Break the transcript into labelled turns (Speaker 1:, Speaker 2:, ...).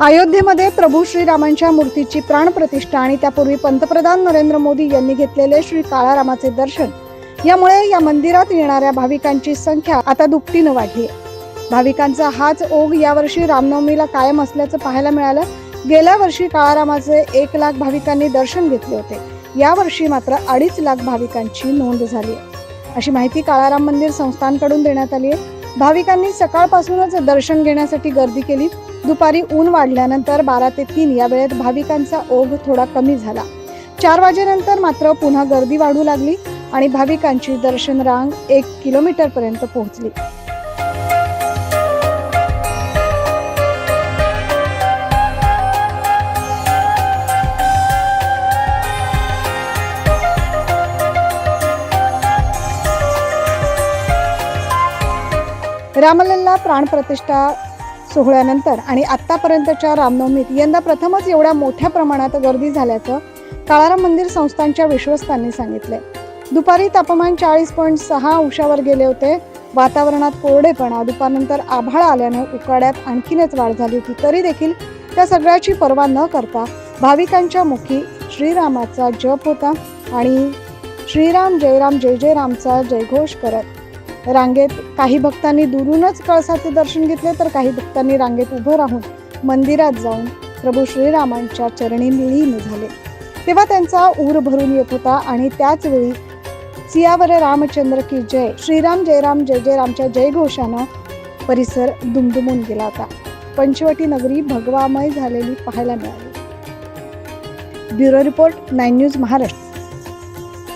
Speaker 1: अयोध्येमध्ये प्रभू श्रीरामांच्या मूर्तीची प्राणप्रतिष्ठा आणि त्यापूर्वी पंतप्रधान नरेंद्र मोदी यांनी घेतलेले श्री काळारामाचे दर्शन. यामुळे या मंदिरात येणाऱ्या भाविकांची संख्या आता दुपटीनं वाढली आहे. भाविकांचा हाच ओघ यावर्षी रामनवमीला कायम असल्याचं पाहायला मिळालं. गेल्या वर्षी काळारामाचे एक लाख भाविकांनी दर्शन घेतले होते. यावर्षी मात्र अडीच लाख भाविकांची नोंद झाली आहे. अशी माहिती काळाराम मंदिर संस्थांकडून देण्यात आली आहे. भाविकांनी सकाळपासूनच दर्शन घेण्यासाठी गर्दी केली. दुपारी ऊन वाढल्यानंतर बारा ते तीन या वेळेत भाविकांचा ओघ थोडा कमी झाला. चार वाजेनंतर मात्र पुन्हा गर्दी वाढू लागली आणि भाविकांची दर्शन रांग एक किलोमीटर पर्यंत पोहोचली. रामलल्ला प्राणप्रतिष्ठा सोहळ्यानंतर आणि आत्तापर्यंतच्या रामनवमीत यंदा प्रथमच एवढ्या मोठ्या प्रमाणात गर्दी झाल्याचं काळाराम मंदिर संस्थांच्या विश्वस्तांनी सांगितले दुपारी तापमान चाळीस पॉईंट सहा अंशावर गेले होते. वातावरणात कोरडेपणा दुपारनंतर आभाळ आल्यानं उकाड्यात आणखीनच वाढ झाली होती. तरी देखील त्या सगळ्याची पर्वा न करता भाविकांच्या मुखी श्रीरामाचा जप होता आणि श्रीराम जयराम जय जय रामचा जयघोष करत रांगेत काही भक्तांनी दुरूनच कळसाचे दर्शन घेतले तर काही भक्तांनी रांगेत उभं राहून मंदिरात जाऊन प्रभू श्रीरामांच्या चरणी लीन झाले. तेव्हा त्यांचा ऊर भरून येत होता आणि त्याच वेळी सियावर रामचंद्र की जय श्रीराम जयराम जय जय रामच्या जयघोषानं परिसर दुमदुमून गेला होता. पंचवटी नगरी भगवामय झालेली पाहायला मिळाली. Bureau report nine news Maharashtra.